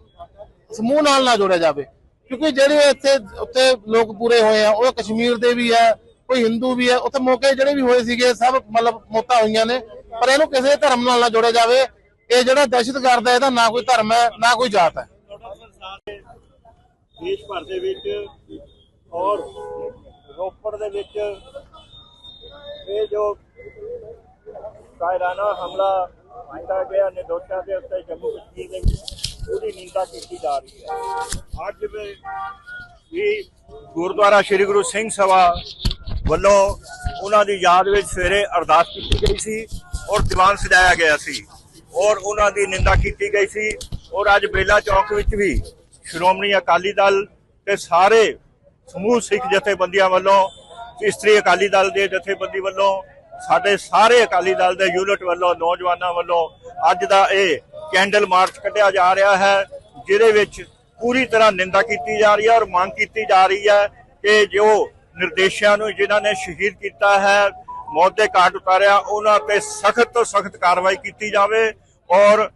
ਸਮੂਹ ਨਾਲ ਨਾ ਜੋੜਿਆ ਜਾਵੇ। ਕਿਉਂਕਿ ਜਿਹੜੇ ਇੱਥੇ ਉੱਤੇ ਲੋਕ ਪੂਰੇ ਹੋਏ ਆ, ਉਹ ਕਸ਼ਮੀਰ ਦੇ ਵੀ ਹੈ ਕੋਈ ਹਿੰਦੂ ਵੀ ਹੈ ਉੱਥੇ ਮੌਕੇ ਜਿਹੜੇ ਵੀ ਹੋਏ ਸੀਗੇ, ਸਭ ਮਤਲਬ ਮੌਤਾਂ ਹੋਈਆਂ ਨੇ। ਪਰ ਇਹਨੂੰ ਕਿਸੇ ਧਰਮ ਨਾਲ ਨਾ ਜੋੜਿਆ ਜਾਵੇ ਇਹ ਜਿਹੜਾ ਦਹਿਸ਼ਤਗਰਦ ਹੈ, ਇਹਦਾ ਨਾ ਕੋਈ ਧਰਮ ਹੈ, ਨਾ ਕੋਈ ਜਾਤ ਹੈ। ਦੇਸ਼ ਭਰ ਦੇ ਵਿੱਚ ਔਰ ਰੋਪੜ ਦੇ ਵਿੱਚ ਇਹ ਜੋ ਕਾਇਰਾਨਾ ਹਮਲਾ ਕੀਤਾ ਗਿਆ, ਨਿਰਦੋਸ਼ਾਂ ਦੇ ਉੱਤੇ ਜੰਮੂ ਕਸ਼ਮੀਰ ਦੇ ਵਿੱਚ, ਉਹਦੀ ਨਿੰਦਾ ਕੀਤੀ ਜਾ ਰਹੀ ਹੈ। ਅੱਜ ਵੀ ਗੁਰਦੁਆਰਾ ਸ੍ਰੀ ਗੁਰੂ ਸਿੰਘ ਸਭਾ ਵੱਲੋਂ ਉਹਨਾਂ ਦੀ ਯਾਦ ਵਿੱਚ ਸਵੇਰੇ ਅਰਦਾਸ ਕੀਤੀ ਗਈ ਸੀ ਔਰ ਦੀਵਾਨ ਸਜਾਇਆ ਗਿਆ ਸੀ। ਔਰ ਉਹਨਾਂ ਦੀ ਨਿੰਦਾ ਕੀਤੀ ਗਈ ਸੀ। ਔਰ ਅੱਜ ਬੇਲਾ ਚੌਕ ਵਿੱਚ ਵੀ ਸ਼੍ਰੋਮਣੀ ਅਕਾਲੀ ਦਲ ਤੇ ਸਾਰੇ ਸਮੂਹ ਸਿੱਖ ਜਥੇਬੰਦੀਆਂ ਵੱਲੋਂ, ਇਸਤਰੀ ਅਕਾਲੀ ਦਲ ਦੇ ਜਥੇਬੰਦੀ ਵੱਲੋਂ, ਸਾਡੇ ਸਾਰੇ ਅਕਾਲੀ ਦਲ ਦੇ ਯੂਨਿਟ ਵੱਲੋਂ, ਨੌਜਵਾਨਾਂ ਵੱਲੋਂ ਅੱਜ ਦਾ ਇਹ ਕੈਂਡਲ ਮਾਰਚ ਕੱਢਿਆ ਜਾ ਰਿਹਾ ਹੈ, ਜਿਹਦੇ ਵਿੱਚ ਪੂਰੀ ਤਰ੍ਹਾਂ ਨਿੰਦਾ ਕੀਤੀ ਜਾ ਰਹੀ ਹੈ ਔਰ ਮੰਗ ਕੀਤੀ ਜਾ ਰਹੀ ਹੈ ਕਿ ਜੋ ਨਿਰਦੇਸ਼ਾਂ ਨੂੰ ਜਿਨ੍ਹਾਂ ਨੇ ਸ਼ਹੀਦ ਕੀਤਾ ਹੈ, ਮੌਤ ਦੇ ਘਾਟ ਉਤਾਰਿਆ, ਉਹਨਾਂ ਤੇ ਸਖਤ ਤੋਂ ਸਖਤ ਕਾਰਵਾਈ ਕੀਤੀ ਜਾਵੇ। ਔਰ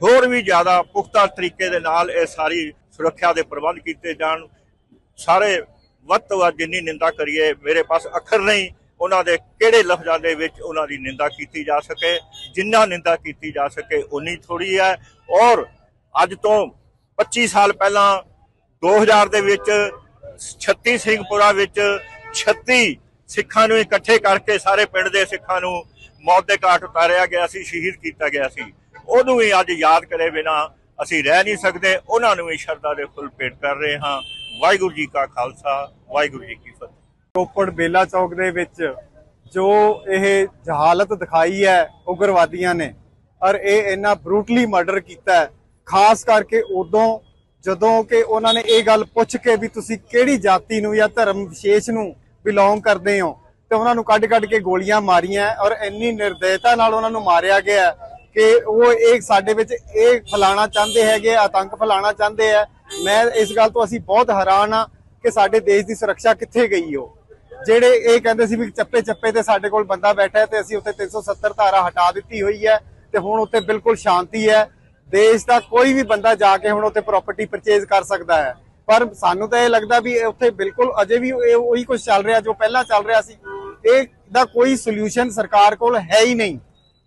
ਹੋਰ ਵੀ ਜ਼ਿਆਦਾ ਪੁਖਤਾ ਤਰੀਕੇ ਦੇ ਨਾਲ ਇਹ ਸਾਰੀ ਸੁਰੱਖਿਆ ਦੇ ਪ੍ਰਬੰਧ ਕੀਤੇ ਜਾਣ। ਸਾਰੇ ਵੱਧ ਤੋਂ ਵੱਧ ਜਿੰਨੀ ਨਿੰਦਾ ਕਰੀਏ, ਮੇਰੇ ਪਾਸ ਅੱਖਰ ਨਹੀਂ, ਉਹਨਾਂ ਦੇ ਕਿਹੜੇ ਲਫ਼ਜ਼ਾਂ ਦੇ ਵਿੱਚ ਉਹਨਾਂ ਦੀ ਨਿੰਦਾ ਕੀਤੀ ਜਾ ਸਕੇ, ਜਿੰਨਾ ਨਿੰਦਾ ਕੀਤੀ ਜਾ ਸਕੇ ਉਨੀ ਥੋੜੀ ਹੈ। ਔਰ ਅੱਜ ਤੋਂ 25 ਸਾਲ ਪਹਿਲਾਂ 2000 ਦੇ ਵਿੱਚ 36 ਸਿੰਘਪੁਰਾ ਵਿੱਚ 36 ਸਿੱਖਾਂ ਨੂੰ ਇਕੱਠੇ ਕਰਕੇ ਸਾਰੇ ਪਿੰਡ ਦੇ ਸਿੱਖਾਂ ਨੂੰ ਮੌਤ ਦੇ ਘਾਟ ਉਤਾਰਿਆ ਗਿਆ ਸੀ, ਸ਼ਹੀਦ ਕੀਤਾ ਗਿਆ ਸੀ। ਉਹਨੂੰ ਵੀ ਅੱਜ ਯਾਦ ਕਰੇ ਬਿਨਾ ਅਸੀਂ ਰਹਿ ਨਹੀਂ ਸਕਦੇ। ਉਹਨਾਂ ਨੂੰ ਵੀ ਸ਼ਰਧਾ ਦੇ ਫੁੱਲ ਭੇਟ ਕਰ ਰਹੇ ਹਾਂ। ਵਾਹਿਗੁਰੂ ਜੀ ਕਾ ਖਾਲਸਾ, ਵਾਹਿਗੁਰੂ ਜੀ ਕੀ ਫਤਿਹ। ਰੋਪੜ ਬੇਲਾ ਚੌਕ ਦੇ ਵਿੱਚ ਜੋ ਇਹ ਜਹਾਲਤ ਦਿਖਾਈ ਹੈ, ਉਗਰਵਾਦੀਆਂ ਨੇ, ਔਰ ਇਹ ਇੰਨਾ ਬਰੂਟਲੀ ਮਰਡਰ ਕੀਤਾ ਹੈ, ਖਾਸ ਕਰਕੇ ਉਦੋਂ ਜਦੋਂ ਕਿ ਉਹਨਾਂ ਨੇ ਇਹ ਗੱਲ ਪੁੱਛ ਕੇ ਵੀ ਤੁਸੀਂ ਕਿਹੜੀ ਜਾਤੀ ਨੂੰ ਜਾਂ ਧਰਮ ਵਿਸ਼ੇਸ਼ ਨੂੰ ਬਿਲੋਂਗ ਕਰਦੇ ਹੋ, ਤੇ ਉਹਨਾਂ ਨੂੰ ਕੱਢ-ਕੱਢ ਕੇ ਗੋਲੀਆਂ ਮਾਰੀਆਂ, ਔਰ ਇੰਨੀ ਨਿਰਦयता ਨਾਲ ਉਹਨਾਂ ਨੂੰ ਮਾਰਿਆ ਗਿਆ ਕਿ ਉਹ ਇਹ ਸਾਡੇ ਵਿੱਚ ਇਹ ਫਲਾਣਾ ਚਾਹੁੰਦੇ ਹੈਗੇ ਆਤੰਕ ਫਲਾਣਾ ਚਾਹੁੰਦੇ ਆ। ਮੈਂ ਇਸ ਗੱਲ ਤੋਂ ਅਸੀਂ ਬਹੁਤ ਹੈਰਾਨ ਆ ਕਿ ਸਾਡੇ ਦੇਸ਼ ਦੀ ਸੁਰੱਖਿਆ ਕਿੱਥੇ ਗਈ ਉਹ। ਜਿਹੜੇ ਇਹ ਕਹਿੰਦੇ ਸੀ ਵੀ ਚੱਪੇ ਚੱਪੇ ਤੇ ਸਾਡੇ ਕੋਲ ਬੰਦਾ ਬੈਠਾ ਹੈ ਤੇ ਅਸੀਂ ਉੱਥੇ 370 ਧਾਰਾ ਹਟਾ ਦਿੱਤੀ ਹੋਈ ਹੈ ਤੇ ਹੁਣ ਉੱਥੇ ਬਿਲਕੁਲ ਸ਼ਾਂਤੀ ਹੈ। ਦੇਸ਼ ਦਾ ਕੋਈ ਵੀ ਬੰਦਾ ਜਾ ਕੇ ਹੁਣ ਉੱਥੇ ਪ੍ਰਾਪਰਟੀ ਪਰਚੇਜ਼ ਕਰ ਸਕਦਾ ਹੈ। ਪਰ ਸਾਨੂੰ ਤਾਂ ਇਹ ਲੱਗਦਾ ਵੀ ਉੱਥੇ ਬਿਲਕੁਲ ਅਜੇ ਵੀ ਉਹੀ ਕੁਝ ਚੱਲ ਰਿਹਾ ਜੋ ਪਹਿਲਾਂ ਚੱਲ ਰਿਹਾ ਸੀ। ਇਹ ਦਾ ਕੋਈ ਸੋਲੂਸ਼ਨ ਸਰਕਾਰ ਕੋਲ ਹੈ ਹੀ ਨਹੀਂ।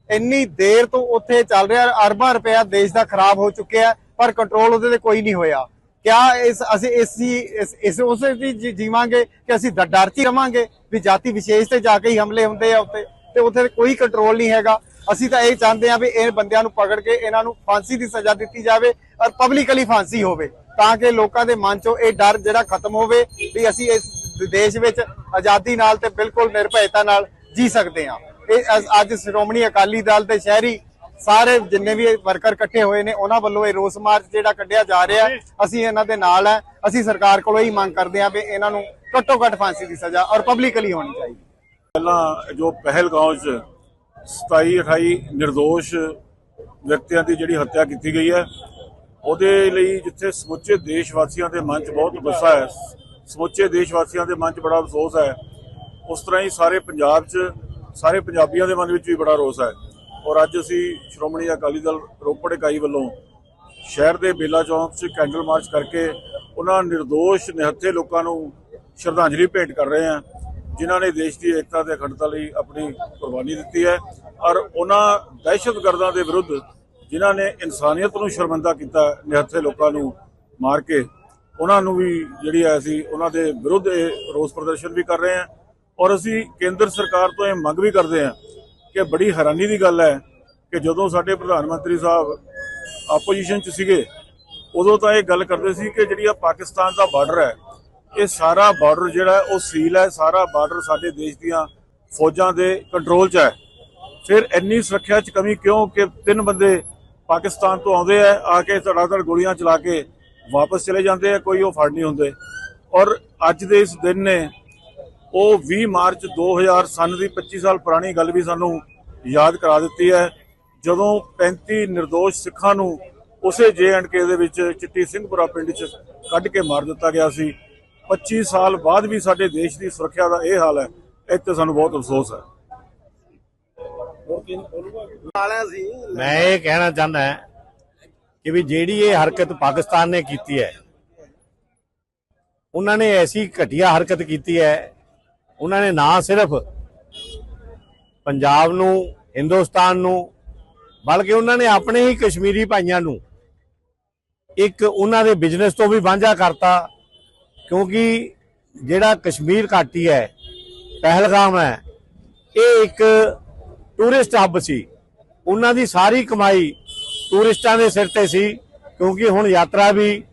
ਇੰਨੀ ਦੇਰ ਤੋਂ ਉੱਥੇ ਚੱਲ ਰਿਹਾ, ਅਰਬਾਂ ਰੁਪਇਆ ਦੇਸ਼ ਦਾ ਖਰਾਬ ਹੋ ਚੁੱਕਿਆ ਪਰ ਕੰਟਰੋਲ ਉਹਦੇ ਤੇ ਕੋਈ ਨਹੀਂ ਹੋਇਆ। ਕਿਆ ਇਸ, ਅਸੀਂ ਇਸ ਇਸ ਇਸ, ਉਸੇ ਦੀ ਜੀਵਾਂਗੇ ਕਿ ਅਸੀਂ ਡ- ਡਰ 'ਚ ਹੀ ਰਵਾਂਗੇ ਵੀ ਜਾਤੀ ਵਿਸ਼ੇਸ਼ ਤੇ ਜਾ ਕੇ ਹੀ ਹਮਲੇ ਹੁੰਦੇ ਆ ਉੱਤੇ ਤੇ ਉੱਥੇ ਕੋਈ ਕੰਟਰੋਲ ਨਹੀਂ ਹੈਗਾ। ਅਸੀਂ ਤਾਂ ਇਹ ਚਾਹੁੰਦੇ ਆ ਵੀ ਇਹ ਬੰਦਿਆਂ ਨੂੰ ਪਕੜ ਕੇ ਇਹਨਾਂ ਨੂੰ ਫਾਂਸੀ ਦੀ ਸਜ਼ਾ ਦਿੱਤੀ ਜਾਵੇ ਔਰ ਪਬਲਿਕਲੀ ਫਾਂਸੀ ਹੋਵੇ, ਤਾਂ ਕਿ ਲੋਕਾਂ ਦੇ ਮਨ 'ਚੋਂ ਇਹ ਡਰ ਜਿਹੜਾ ਖਤਮ ਹੋਵੇ ਵੀ ਅਸੀਂ ਇਸ ਦੇਸ਼ ਵਿੱਚ ਆਜ਼ਾਦੀ ਨਾਲ ਤੇ ਬਿਲਕੁਲ ਨਿਰਭੈਤਾ ਨਾਲ ਜੀ ਸਕਦੇ ਹਾਂ। ਇਹ ਅੱਜ ਸ਼੍ਰੋਮਣੀ ਅਕਾਲੀ ਦਲ ਦੇ ਸ਼ਹਿਰੀ ਸਾਰੇ ਜਿੰਨੇ ਵੀ ਵਰਕਰ ਇਕੱਠੇ ਹੋਏ ਨੇ, ਉਹਨਾਂ ਵੱਲੋਂ ਇਹ ਰੋਸ ਮਾਰਚ ਜਿਹੜਾ ਕੱਢਿਆ ਜਾ ਰਿਹਾ ਅਸੀਂ ਇਹਨਾਂ ਦੇ ਨਾਲ ਹੈ। ਅਸੀਂ ਸਰਕਾਰ ਕੋਲੋਂ ਹੀ ਮੰਗ ਕਰਦੇ ਹਾਂ ਵੀ ਇਹਨਾਂ ਨੂੰ ਘੱਟੋ ਘੱਟ ਫਾਂਸੀ ਦੀ ਸਜ਼ਾ ਔਰ ਪਬਲਿਕਲੀ ਹੋਣੀ ਚਾਹੀਦੀ ਪਹਿਲਾਂ ਜੋ ਪਹਿਲਗਾਂਵ 'ਚ 27 28 ਨਿਰਦੋਸ਼ ਵਿਅਕਤੀਆਂ ਦੀ ਜਿਹੜੀ ਹੱਤਿਆ ਕੀਤੀ ਗਈ ਹੈ, ਉਹਦੇ ਲਈ ਜਿੱਥੇ ਸਮੁੱਚੇ ਦੇਸ਼ ਵਾਸੀਆਂ ਦੇ ਮਨ 'ਚ ਬਹੁਤ ਗੁੱਸਾ ਹੈ, ਸਮੁੱਚੇ ਦੇਸ਼ ਵਾਸੀਆਂ ਦੇ ਮਨ 'ਚ ਬੜਾ ਅਫਸੋਸ ਹੈ, ਉਸ ਤਰ੍ਹਾਂ ਹੀ ਸਾਰੇ ਪੰਜਾਬ 'ਚ ਸਾਰੇ ਪੰਜਾਬੀਆਂ ਦੇ ਮਨ ਵਿੱਚ ਵੀ ਬੜਾ ਰੋਸ ਹੈ। ਔਰ ਅੱਜ ਅਸੀਂ ਸ਼੍ਰੋਮਣੀ ਅਕਾਲੀ ਦਲ ਰੋਪੜ ਇਕਾਈ ਵੱਲੋਂ ਸ਼ਹਿਰ ਦੇ ਬੇਲਾ ਚੌਂਕ 'ਚ ਕੈਂਡਲ ਮਾਰਚ ਕਰਕੇ ਉਹਨਾਂ ਨਿਰਦੋਸ਼, ਨਿਹੱਥੇ ਲੋਕਾਂ ਨੂੰ ਸ਼ਰਧਾਂਜਲੀ ਭੇਂਟ ਕਰ ਰਹੇ ਹਾਂ, ਜਿਨ੍ਹਾਂ ਨੇ ਦੇਸ਼ ਦੀ ਏਕਤਾ ਤੇ ਅਖੰਡਤਾ ਲਈ ਆਪਣੀ ਕੁਰਬਾਨੀ ਦਿੱਤੀ ਹੈ। ਔਰ ਉਹਨਾਂ ਦਹਿਸ਼ਤਗਰਦਾਂ ਦੇ ਵਿਰੁੱਧ ਜਿਨ੍ਹਾਂ ਨੇ ਇਨਸਾਨੀਅਤ ਨੂੰ ਸ਼ਰਮਿੰਦਾ ਕੀਤਾ, ਨਿਹੱਥੇ ਲੋਕਾਂ ਨੂੰ ਮਾਰ ਕੇ, ਉਹਨਾਂ ਨੂੰ ਵੀ ਜਿਹੜੀ ਹੈ ਅਸੀਂ ਉਹਨਾਂ ਦੇ ਵਿਰੁੱਧ ਇਹ ਰੋਸ ਪ੍ਰਦਰਸ਼ਨ ਵੀ ਕਰ ਰਹੇ ਹਾਂ। ਔਰ ਅਸੀਂ ਕੇਂਦਰ ਸਰਕਾਰ ਤੋਂ ਇਹ ਮੰਗ ਵੀ ਕਰਦੇ ਹਾਂ ਕਿ ਬੜੀ ਹੈਰਾਨੀ ਦੀ ਗੱਲ ਹੈ ਕਿ ਜਦੋਂ ਸਾਡੇ ਪ੍ਰਧਾਨ ਮੰਤਰੀ ਸਾਹਿਬ ਆਪੋਜੀਸ਼ਨ 'ਚ ਸੀਗੇ, ਉਦੋਂ ਤਾਂ ਇਹ ਗੱਲ ਕਰਦੇ ਸੀ ਕਿ ਜਿਹੜੀ ਆ ਪਾਕਿਸਤਾਨ ਦਾ ਬਾਰਡਰ ਹੈ, ਇਹ ਸਾਰਾ ਬਾਰਡਰ ਜਿਹੜਾ ਉਹ ਸੀਲ ਹੈ, ਸਾਰਾ ਬਾਰਡਰ ਸਾਡੇ ਦੇਸ਼ ਦੀਆਂ ਫੌਜਾਂ ਦੇ ਕੰਟਰੋਲ 'ਚ ਹੈ। ਫਿਰ ਇੰਨੀ ਸੁਰੱਖਿਆ 'ਚ ਕਮੀ ਕਿਉਂ ਕਿ ਤਿੰਨ ਬੰਦੇ ਪਾਕਿਸਤਾਨ ਤੋਂ ਆਉਂਦੇ ਆ ਆ ਕੇ ਧੜਾਧੜ ਗੋਲੀਆਂ ਚਲਾ ਕੇ ਵਾਪਸ ਚਲੇ ਜਾਂਦੇ ਆ, ਕੋਈ ਉਹ ਫੜ ਨਹੀਂ ਹੁੰਦੇ। ਔਰ ਅੱਜ ਦੇ ਇਸ ਦਿਨ ਨੇ ਉਹ 20 ਮਾਰਚ 2000 ਸਨ ਦੀ 25 ਸਾਲ ਪੁਰਾਣੀ ਗੱਲ ਵੀ ਸਾਨੂੰ ਯਾਦ ਕਰਾ ਦਿੱਤੀ ਹੈ। ਜਦੋਂ 35 નિર્ਦੋਸ਼ ਸਿੱਖਾਂ ਨੂੰ ਉਸੇ ਕੇ ਦੇ ਵਿੱਚ ਚਿੱਟੀ ਸਿੰਘਪੁਰਾ ਪਿੰਡ 'ਚ ਕੱਢ ਕੇ ਮਾਰ ਦਿੱਤਾ ਗਿਆ ਸੀ। 25 ਸਾਲ ਬਾਅਦ ਵੀ ਸਾਡੇ ਦੇਸ਼ ਦੀ ਸੁਰੱਖਿਆ ਦਾ ਇਹ ਹਾਲ ਹੈ ਇੱਥੇ ਸਾਨੂੰ ਬਹੁਤ ਅਫਸੋਸ ਹੈ। ਮੈਂ ਇਹ ਕਹਿਣਾ ਚਾਹੁੰਦਾ ਹਾਂ ਕਿ ਵੀ ਜਿਹੜੀ ਇਹ ਹਰਕਤ ਪਾਕਿਸਤਾਨ ਨੇ ਕੀਤੀ ਹੈ ਉਹਨਾਂ ਨੇ ਐਸੀ ਘਟੀਆ ਹਰਕਤ ਕੀਤੀ ਹੈ ਉਹਨਾਂ ਨੇ ਨਾ ਸਿਰਫ ਪੰਜਾਬ ਨੂੰ, ਹਿੰਦੁਸਤਾਨ ਨੂੰ, ਬਲਕਿ ਉਹਨਾਂ ਨੇ ਆਪਣੇ ਹੀ ਕਸ਼ਮੀਰੀ ਭਾਈਆਂ ਨੂੰ ਇੱਕ ਉਹਨਾਂ ਦੇ ਬਿਜ਼ਨਸ ਤੋਂ ਵੀ ਵਾਂਝਾ ਕਰਤਾ, ਕਿਉਂਕਿ ਜਿਹੜਾ ਕਸ਼ਮੀਰ ਘਾਟੀ ਹੈ, ਪਹਿਲਗਾਮ ਹੈ, ਇਹ ਇੱਕ ਟੂਰਿਸਟ ਹੱਬ ਸੀ। ਉਹਨਾਂ ਦੀ ਸਾਰੀ ਕਮਾਈ ਟੂਰਿਸਟਾਂ ਦੇ ਸਿਰ ਤੇ ਸੀ, ਕਿਉਂਕਿ ਹੁਣ ਯਾਤਰਾ ਵੀ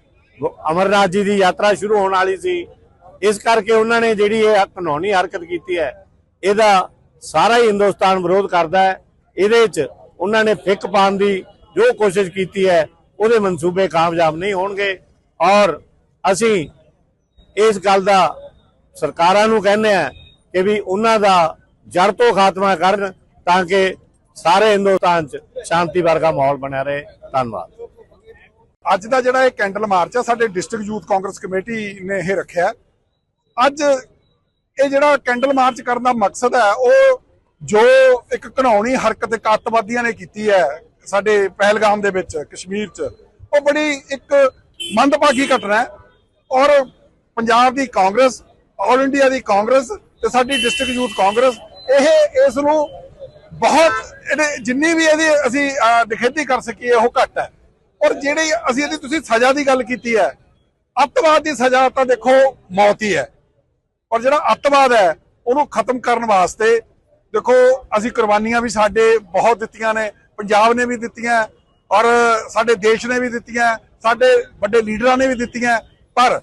ਗ- ਅਮਰਨਾਥ ਜੀ ਦੀ ਯਾਤਰਾ ਸ਼ੁਰੂ ਹੋਣ ਵਾਲੀ ਸੀ। ਇਸ ਕਰਕੇ ਉਹਨਾਂ ਨੇ ਜਿਹੜੀ ਇਹ ਕਾਨੂੰਨੀ ਹਰਕਤ ਕੀਤੀ ਹੈ, ਇਹਦਾ ਸਾਰਾ ਹੀ ਹਿੰਦੁਸਤਾਨ ਵਿਰੋਧ ਕਰਦਾ ਹੈ। ਇਹਦੇ 'ਚ ਉਹਨਾਂ ਨੇ ਫਿੱਕ ਪਾਉਣ ਦੀ ਜੋ ਕੋਸ਼ਿਸ਼ ਕੀਤੀ ਹੈ, ਉਹਦੇ ਮਨਸੂਬੇ ਕਾਮਯਾਬ ਨਹੀਂ ਹੋਣਗੇ। ਔਰ ਅਸੀਂ ਇਸ ਗੱਲ ਦਾ ਸਰਕਾਰਾਂ ਨੂੰ ਕਹਿੰਦੇ ਆ ਕਿ ਵੀ ਉਹਨਾਂ ਦਾ ਜੜ ਤੋਂ ਖਾਤਮਾ ਕਰਨ ਤਾਂ ਕਿ ਸਾਰੇ ਹਿੰਦੁਸਤਾਨ 'ਚ ਸ਼ਾਂਤੀ ਵਰਗਾ ਮਾਹੌਲ ਬਣਿਆ ਰਹੇ। ਧੰਨਵਾਦ। ਅੱਜ ਦਾ ਜਿਹੜਾ ਇਹ ਕੈਂਡਲ ਮਾਰਚ ਆ, ਸਾਡੇ ਡਿਸਟ੍ਰਿਕਟ ਯੂਥ ਕਾਂਗਰਸ ਕਮੇਟੀ ਨੇ ਇਹ ਰੱਖਿਆ। ਅੱਜ ਇਹ ਜਿਹੜਾ ਕੈਂਡਲ ਮਾਰਚ ਕਰਨ ਦਾ ਮਕਸਦ ਹੈ ਉਹ ਜੋ ਇੱਕ ਘਣਾਉਣੀ ਹਰਕਤ ਇੱਕ ਅੱਤਵਾਦੀਆਂ ਨੇ ਕੀਤੀ ਹੈ ਸਾਡੇ ਪਹਿਲਗਾਮ ਦੇ ਵਿੱਚ ਕਸ਼ਮੀਰ 'ਚ ਉਹ ਬੜੀ ਇੱਕ ਮੰਦਭਾਗੀ ਘਟਨਾ ਹੈ ਔਰ ਪੰਜਾਬ ਦੀ ਕਾਂਗਰਸ ਆਲ ਇੰਡੀਆ ਦੀ ਕਾਂਗਰਸ ਤੇ ਸਾਡੀ ਡਿਸਟ੍ਰਿਕਟ ਯੂਥ ਕਾਂਗਰਸ ਇਹ ਇਸ ਨੂੰ ਬਹੁਤ ਇਹਦੇ ਜਿੰਨੀ ਵੀ ਇਹਦੀ ਅਸੀਂ ਅਹ, ਨਿਖੇਧੀ ਕਰ ਸਕੀਏ ਉਹ ਘੱਟ ਹੈ। ਔਰ ਜਿਹੜੀ ਅਸੀਂ ਇਹਦੀ ਤੁਸੀਂ ਸਜ਼ਾ ਦੀ ਗੱਲ ਕੀਤੀ ਹੈ ਅੱਤਵਾਦ ਦੀ ਸਜ਼ਾ ਤਾਂ ਦੇਖੋ ਮੌਤ ਹੀ ਹੈ। ਔਰ ਜਿਹੜਾ ਅੱਤਵਾਦ ਹੈ, ਉਹਨੂੰ ਖਤਮ ਕਰਨ ਵਾਸਤੇ ਦੇਖੋ, ਅਸੀਂ ਕੁਰਬਾਨੀਆਂ ਵੀ ਸਾਡੇ ਬਹੁਤ ਦਿੱਤੀਆਂ ਨੇ, ਪੰਜਾਬ ਨੇ ਵੀ ਦਿੱਤੀਆਂ, ਔਰ ਸਾਡੇ ਦੇਸ਼ ਨੇ ਵੀ ਦਿੱਤੀਆਂ, ਸਾਡੇ ਵੱਡੇ ਲੀਡਰਾਂ ਨੇ ਵੀ ਦਿੱਤੀਆਂ, ਪਰ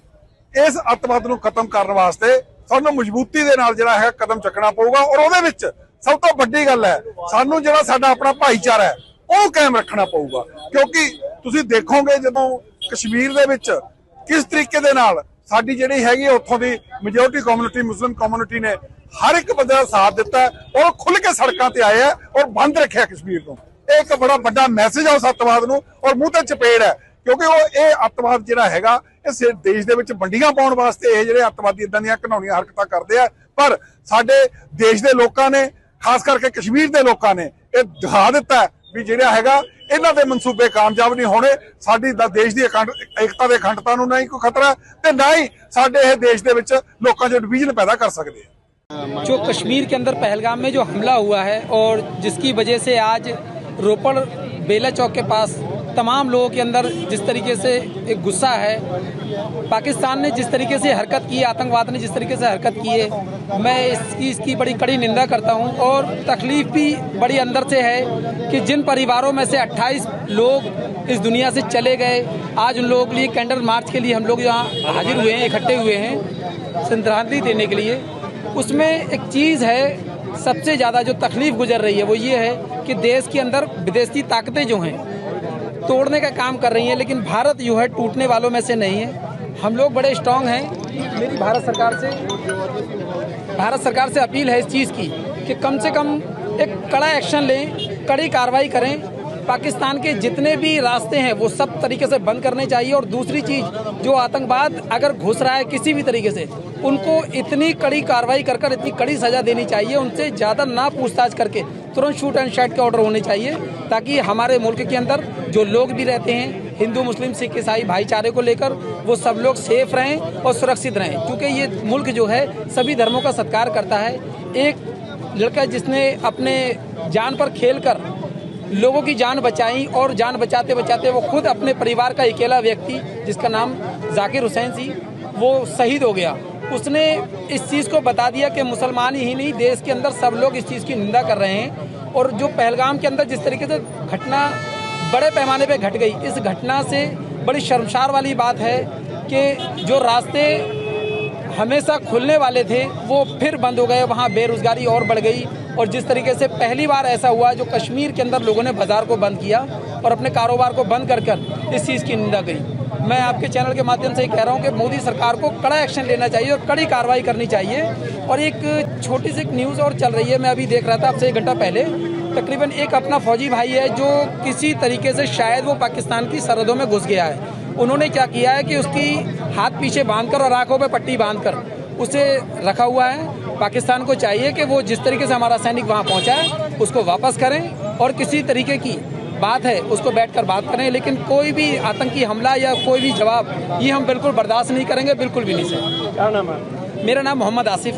ਇਸ ਅੱਤਵਾਦ ਨੂੰ ਖਤਮ ਕਰਨ ਵਾਸਤੇ ਸਾਨੂੰ ਮਜ਼ਬੂਤੀ ਦੇ ਨਾਲ ਜਿਹੜਾ ਹੈ ਕਦਮ ਚੱਕਣਾ ਪਊਗਾ, ਔਰ ਉਹਦੇ ਵਿੱਚ ਸਭ ਤੋਂ ਵੱਡੀ ਗੱਲ ਹੈ, ਸਾਨੂੰ ਜਿਹੜਾ ਸਾਡਾ ਆਪਣਾ ਭਾਈਚਾਰਾ ਹੈ, ਉਹ ਕਾਇਮ ਰੱਖਣਾ ਪਊਗਾ। ਕਿਉਂਕਿ ਤੁਸੀਂ ਦੇਖੋਗੇ ਜਦੋਂ ਕਸ਼ਮੀਰ ਦੇ ਵਿੱਚ ਕਿਸ ਤਰੀਕੇ ਦੇ ਨਾਲ ਸਾਡੀ ਜਿਹੜੀ ਹੈਗੀ ਉੱਥੋਂ ਦੀ ਮੈਜੋਰਟੀ ਕਮਿਊਨਿਟੀ ਮੁਸਲਿਮ ਕਮਿਊਨਿਟੀ ਨੇ ਹਰ ਇੱਕ ਬੰਦੇ ਦਾ ਸਾਥ ਦਿੱਤਾ ਹੈ ਔਰ ਖੁੱਲ ਕੇ ਸੜਕਾਂ ਤੇ ਆਏ ਹੈ ਔਰ ਬੰਦ ਰੱਖਿਆ ਕਸ਼ਮੀਰ ਨੂੰ। ਇਹ ਇੱਕ ਬੜਾ ਵੱਡਾ ਮੈਸੇਜ ਆ ਉਸ ਅੱਤਵਾਦ ਨੂੰ ਔਰ ਮੂੰਹ ਤੇ ਚਪੇੜ ਹੈ, ਕਿਉਂਕਿ ਉਹ ਇਹ ਅੱਤਵਾਦ ਜਿਹੜਾ ਹੈਗਾ, ਇਹ ਸਿਰ ਦੇਸ਼ ਦੇ ਵਿੱਚ ਵੰਡੀਆਂ ਪਾਉਣ ਵਾਸਤੇ ਇਹ ਜਿਹੜੇ ਅੱਤਵਾਦੀ ਇਦਾਂ ਦੀਆਂ ਘਿਨਾਉਣੀਆਂ ਹਰਕਤਾਂ ਕਰਦੇ ਆ, ਪਰ ਸਾਡੇ ਦੇਸ਼ ਦੇ ਲੋਕਾਂ ਨੇ, ਖਾਸ ਕਰਕੇ ਕਸ਼ਮੀਰ ਦੇ ਲੋਕਾਂ ਨੇ ਇਹ ਦਿਖਾ ਦਿੱਤਾ ਵੀ ਜਿਹੜਾ ਹੈਗਾ ਇਹਨਾਂ ਦੇ ਮਨਸੂਬੇ ਕਾਮਯਾਬ ਨਹੀਂ ਹੋਣੇ ਸਾਡੀ ਦਾ ਦੇਸ਼ ਦੀ ਅਖੰਡ ਏਕਤਾ ਦੇ ਅਖੰਡਤਾ ਨੂੰ ਨਹੀਂ ਕੋਈ ਖਤਰਾ ਤੇ ਨਾ ਹੀ ਸਾਡੇ ਇਹ ਦੇਸ਼ ਦੇ ਵਿੱਚ ਲੋਕਾਂ 'ਚ ਡਿਵੀਜ਼ਨ ਪੈਦਾ ਕਰ ਸਕਦੇ ਆ जो कश्मीर के अंदर पहलगाम में जो हमला हुआ है और जिसकी वजह से आज रोपड़ बेला चौक के पास तमाम लोगों के अंदर जिस तरीके से एक गुस्सा है, पाकिस्तान ने जिस तरीके से हरकत की, आतंकवाद ने जिस तरीके से हरकत की है, मैं इसकी इसकी बड़ी कड़ी निंदा करता हूँ और तकलीफ़ भी बड़ी अंदर से है कि जिन परिवारों में से 28 लोग इस दुनिया से चले गए, आज उन लोगों के लिए कैंडल मार्च के लिए हम लोग यहाँ हाजिर हुए हैं, इकट्ठे हुए हैं, श्रद्धांजलि देने के लिए। उसमें एक चीज़ है, सबसे ज़्यादा जो तकलीफ़ गुजर रही है, वो ये है कि देश के अंदर विदेशी ताकतें जो हैं तोड़ने का काम कर रही है, लेकिन भारत जो है, टूटने वालों में से नहीं है। हम लोग बड़े स्ट्रांग हैं। मेरी भारत सरकार से, भारत सरकार से अपील है इस चीज़ की कि कम से कम एक कड़ा एक्शन लें, कड़ी कार्रवाई करें। पाकिस्तान के जितने भी रास्ते हैं, वो सब तरीके से बंद करने चाहिए। और दूसरी चीज़, जो आतंकवाद अगर घुस रहा है किसी भी तरीके से, उनको इतनी कड़ी कार्रवाई कर कर इतनी कड़ी सज़ा देनी चाहिए, उनसे ज़्यादा ना पूछताछ करके तुरंत शूट एंड शाइट के ऑर्डर होने चाहिए, ताकि हमारे मुल्क के अंदर जो लोग भी रहते हैं, हिंदू, मुस्लिम, सिख, ईसाई भाईचारे को लेकर, वो सब लोग सेफ़ रहें और सुरक्षित रहें। क्योंकि ये मुल्क जो है, सभी धर्मों का सत्कार करता है। एक लड़का जिसने अपने जान पर खेल कर लोगों की जान बचाई और जान बचाते बचाते वो खुद अपने परिवार का अकेला व्यक्ति, जिसका नाम जाकिर हुसैन थी वो शहीद हो गया। उसने इस चीज़ को बता दिया कि मुसलमान ही नहीं, देश के अंदर सब लोग इस चीज़ की निंदा कर रहे हैं और जो पहलगाम के अंदर जिस तरीके से घटना बड़े पैमाने पे घट गई, इस घटना से बड़ी शर्मसार वाली बात है कि जो रास्ते हमेशा खुलने वाले थे, वो फिर बंद हो गए, वहाँ बेरोजगारी और बढ़ गई। और जिस तरीके से पहली बार ऐसा हुआ, जो कश्मीर के अंदर लोगों ने बाज़ार को बंद किया और अपने कारोबार को बंद कर कर इस चीज़ की निंदा करी। मैं आपके चैनल के माध्यम से ये कह रहा हूँ कि मोदी सरकार को कड़ा एक्शन लेना चाहिए और कड़ी कार्रवाई करनी चाहिए। और एक छोटी सी न्यूज़ और चल रही है, मैं अभी देख रहा था आपसे एक घंटा पहले। तकरीबन एक अपना फौजी भाई है, जो किसी तरीके से शायद वो पाकिस्तान की सरहदों में घुस गया है। उन्होंने क्या किया है कि उसकी हाथ पीछे बांधकर और आँखों पर पट्टी बांधकर उसे रखा हुआ है। पाकिस्तान को चाहिए कि वो जिस तरीके से हमारा सैनिक वहाँ पहुँचा है उसको वापस करें और किसी तरीके की बात है उसको बैठकर बात करें लेकिन कोई भी आतंकी हमला या कोई भी जवाब ये हम बिल्कुल बर्दाश्त नहीं करेंगे बिल्कुल भी नहीं सर। क्या नाम है? मेरा नाम मोहम्मद आसिफ